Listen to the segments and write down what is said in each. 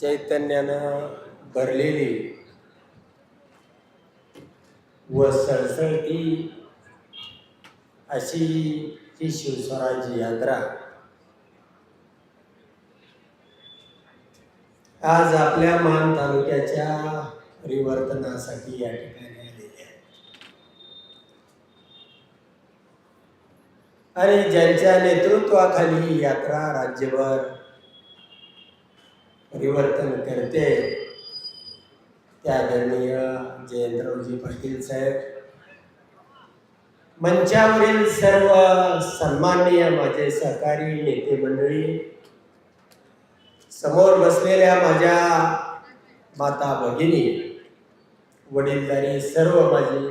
चैतन्यानं भरलेली व सळसळती अशी ही शिवस्वराज्य यात्रा. आज आपल्या मान तालुक्याच्या परिवर्तनासाठी या ठिकाणी आलेली आहे आणि ज्यांच्या नेतृत्वाखाली ही यात्रा राज्यभर परिवर्तन करते. त्या आदरणीय जयंतरावजी पाटील साहेब. मंचावरील सर्व सन्माननीय माझे सहकारी नेते मंडळी समोर बसलेल्या माझ्या माता भगिनी वडीलधारी सर्व माझी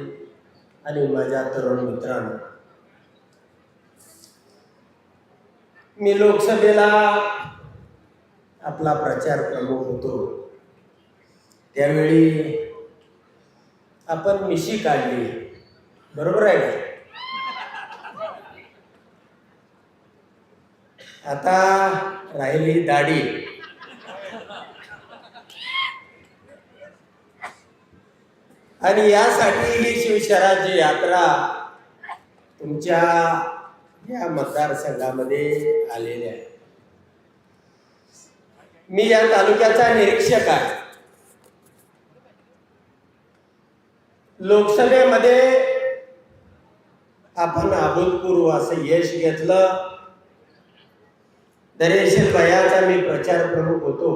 आणि माझ्या तरुण मित्रांनो. मी लोकसभेला आपला प्रचार प्रमुख होतो. त्यावेळी आपण मिशी काढली. बरोबर आहे का? आता राहिली दाढी. आणि यासाठी ही शिवशराची यात्रा तुमच्या या मतदारसंघामध्ये आलेली आहे. मी या तालुक्याचा निरीक्षक आहे. लोकसभेमध्ये आपण अभूतपूर्व असं यश घेतलं. दरेश भयाचा मी प्रचार प्रमुख होतो.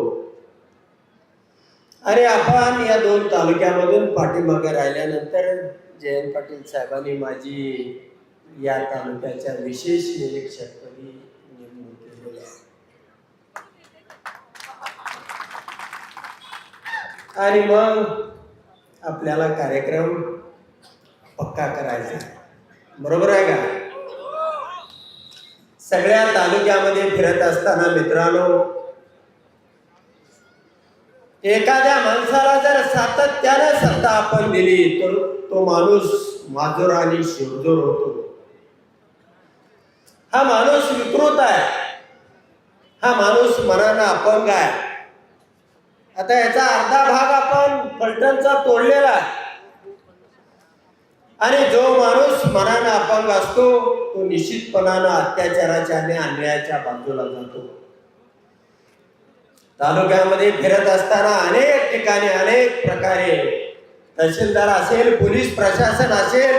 अरे आपण या दोन तालुक्यामधून पाठीमागे राहिल्यानंतर जयंत पाटील साहेबांनी माझी या तालुक्याच्या विशेष निरीक्षक नेमणूक केलेली आहे आणि मग आपल्याला कार्यक्रम पक्का करायचा बरोबर आहे का? सगळ्या तालुक्यामध्ये फिरत असताना मित्रांनो एखाद्या माणसाला जर सातत्यानं सत्ता आपण दिली तर तो माणूस माजोर आणि शिवजोर होतो. हा माणूस विकृत आहे. हा माणूस मनानं अपंग आहे. आता याचा अर्धा भाग फलटणचा तोडलेला. आहे आणि जो माणूस मनानं अपंग असतो तो निश्चितपणानं अत्याचाराच्या आणि अन्यायाच्या बाजूला जातो. तालुक्यामध्ये फिरत असताना अनेक ठिकाणी अनेक प्रकारे तहसीलदार असेल पोलीस प्रशासन असेल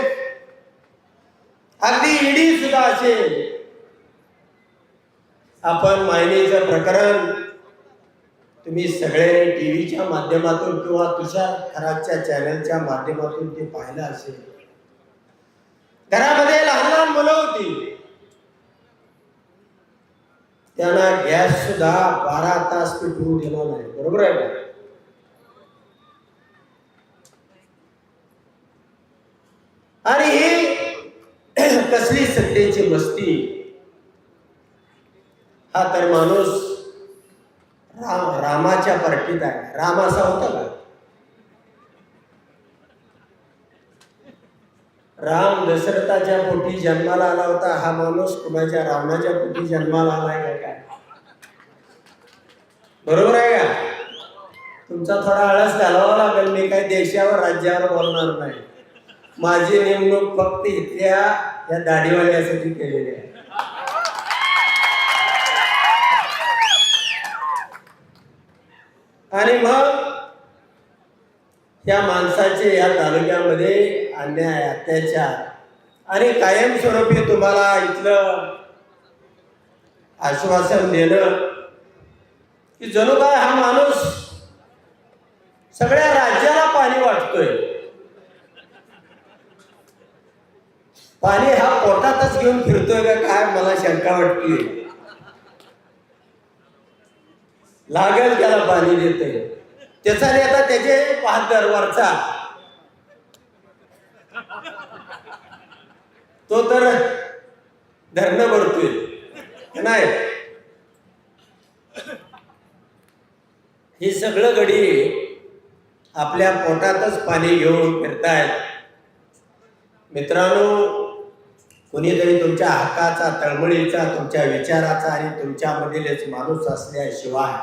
अगदी ईडी सुद्धा असेल. आपण मायनीचं प्रकरण तुम्ही सगळ्यांनी टी व्हीच्या माध्यमातून किंवा तुषार खराच्या चॅनलच्या माध्यमातून ते पाहिलं असेल. घरामध्ये लहान लहान मुलं होती. त्यांना गॅस सुद्धा बारा तास पेटवून दिला नाही. बरोबर आहे का? आणि ही कसली सत्तेची मस्ती. हा तर माणूस राम रामाच्या पार्टीत आहे. राम असा होता का? राम दशरथाच्या पोटी जन्माला आला होता. हा माणूस कुणाच्या? रावणाच्या पोटी जन्माला आलाय का काय? बरोबर आहे का? तुमचा थोडा आळस घालावा लागेल. मी काही देशावर राज्यावर बोलणार नाही. माझी नेमणूक फक्त इथल्या या दाढीवाल्यासाठी केलेली आहे. आणि मग त्या माणसाचे या तालुक्यामध्ये अन्याय अत्याचार आणि कायमस्वरूपी तुम्हाला इथलं आश्वासन देणं की जणू काय हा माणूस सगळ्या राज्याला पाणी वाटतोय. पाणी हा पोटातच घेऊन फिरतोय का काय मला शंका वाटते लागेल त्याला पाणी देते. त्याचा नेता त्याचे पाच वरचा तो तर धरणं भरतोय. नाही. ही सगळं घडी आपल्या पोटातच पाणी घेऊन फिरतायत. मित्रांनो कुणीतरी तुमच्या हक्काचा तळमळीचा तुमच्या विचाराचा आणि तुमच्यामधीलच माणूस असल्याशिवाय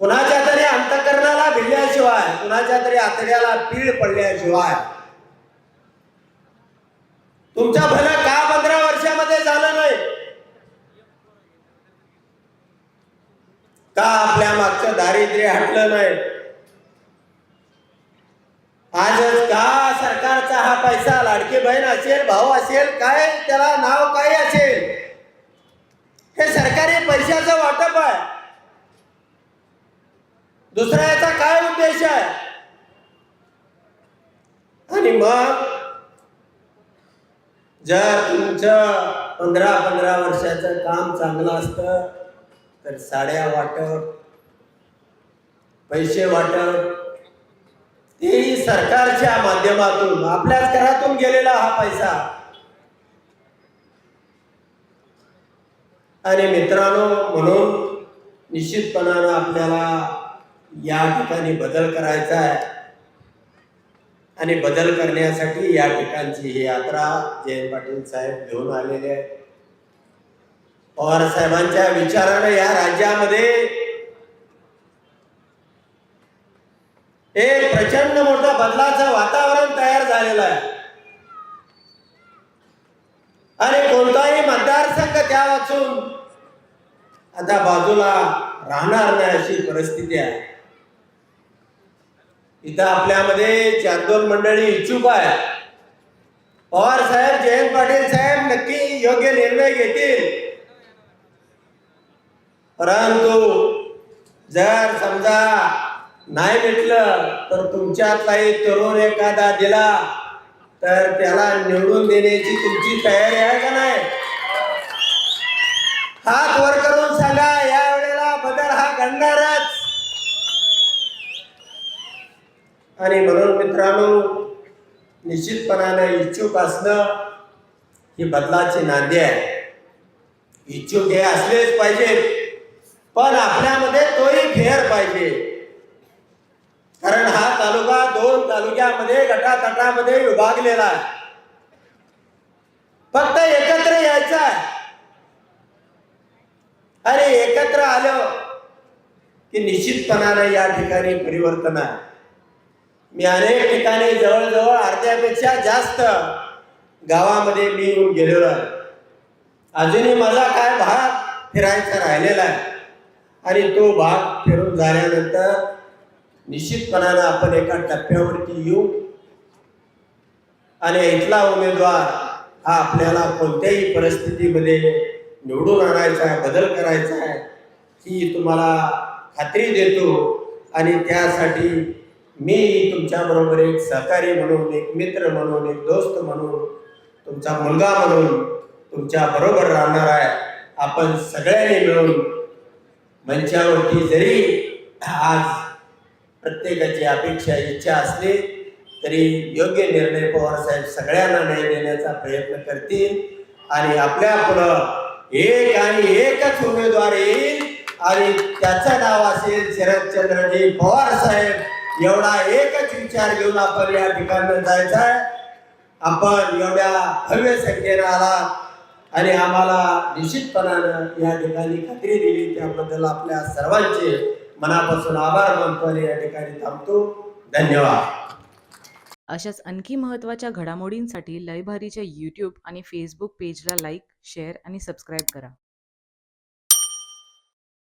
कुणाच्या तरी अंतकरणाला भिडल्याशिवाय कुणाच्या तरी आतड्याला पीळ पडल्याशिवाय. तुमच्या भलं का पंधरा वर्षामध्ये झालं नाही? का आपल्या मागचं दारिद्र्य हटलं नाही? आजच का सरकारचा हा पैसा लाडकी बहीण असेल भाऊ असेल काय त्याला नाव काय असेल? हे सरकारी पैशाचं वाटप आहे. दुसरा याचा काय उद्देश आहे? आणि मग जर तुमचं पंधरा पंधरा वर्षाचं काम चांगलं असतं तर साड्या वाटप पैसे वाटप तेही सरकारच्या माध्यमातून आपल्याच घरातून गेलेला हा पैसा. आणि मित्रांनो म्हणून निश्चितपणानं आपल्याला या ठिकाणी बदल करायचा आहे. आणि बदल करण्यासाठी या ठिकाणची ही यात्रा जयंत पाटील साहेब घेऊन आलेले आहेत. पवार साहेबांच्या विचाराने या राज्यामध्ये एक प्रचंड मोठा बदलाचं वातावरण तयार झालेलं आहे. आणि कोणताही मतदारसंघ त्या वाचून आता बाजूला राहणार नाही अशी परिस्थिती आहे. इथं आपल्यामध्ये चार दोन मंडळी इच्छुक आहे पवार साहेब जयंत पाटील साहेब नक्की योग्य निर्णय घेतील. परंतु जर समजा नाही भेटलं तर तुमच्यातलाही तरुण एखादा दिला तर त्याला निवडून देण्याची तुमची तयारी आहे का नाही? हात वर करून सांगा या वेळेला बदल हा घडणारच. आणि म्हणून मित्रांनो निश्चितपणाने इच्छुक असणं ही बदलाची नांदी आहे. इच्छुक हे असलेच पाहिजे पण आपल्यामध्ये तोही फेर पाहिजे. कारण हा तालुका दोन तालुक्यामध्ये गटातटामध्ये विभागलेला आहे. फक्त एकत्र यायचं आहे. आणि एकत्र आलं की निश्चितपणाने या ठिकाणी परिवर्तन आहे. मी अनेक ठिकाणी जवळजवळ अर्ध्यापेक्षा जास्त गावामध्ये मी येऊन गेलेलो आहे. अजूनही माझा काय भाग फिरायचा राहिलेला आहे. आणि तो भाग फिरून झाल्यानंतर निश्चितपणानं आपण एका टप्प्यावरती येऊ. आणि इथला उमेदवार हा आपल्याला कोणत्याही परिस्थितीमध्ये निवडून आणायचा आहे बदल करायचा आहे ही तुम्हाला खात्री देतो. आणि त्यासाठी मी तुमच्याबरोबर एक सहकारी म्हणून एक मित्र म्हणून एक दोस्त म्हणून तुमचा मुलगा म्हणून तुमच्या बरोबर राहणार आहे. आपण सगळ्यांनी मिळून मंचावरती जरी आज प्रत्येकाची अपेक्षा इच्छा असली तरी योग्य निर्णय पवार साहेब सगळ्यांना न्याय देण्याचा प्रयत्न करतील. आणि आपल्या पुढं एक आणि एकच उमेदवार येईल. आणि त्याचं नाव असेल शरदचंद्रजी पवार साहेब. एवढा एकच विचार घेऊन आपण या ठिकाणी जायचं आहे आपण एवढ्या भव्य संख्येनं आला आणि आम्हाला निश्चितपणानं या ठिकाणी खात्री दिली. त्याबद्दल आपल्या सर्वांचे मनापासून आभार मानतो आणि या ठिकाणी थांबतो. धन्यवाद. अशाच आणखी महत्त्वाच्या घडामोडींसाठी लयभारीच्या यूट्यूब आणि फेसबुक पेजला लाईक शेअर आणि सबस्क्राईब करा.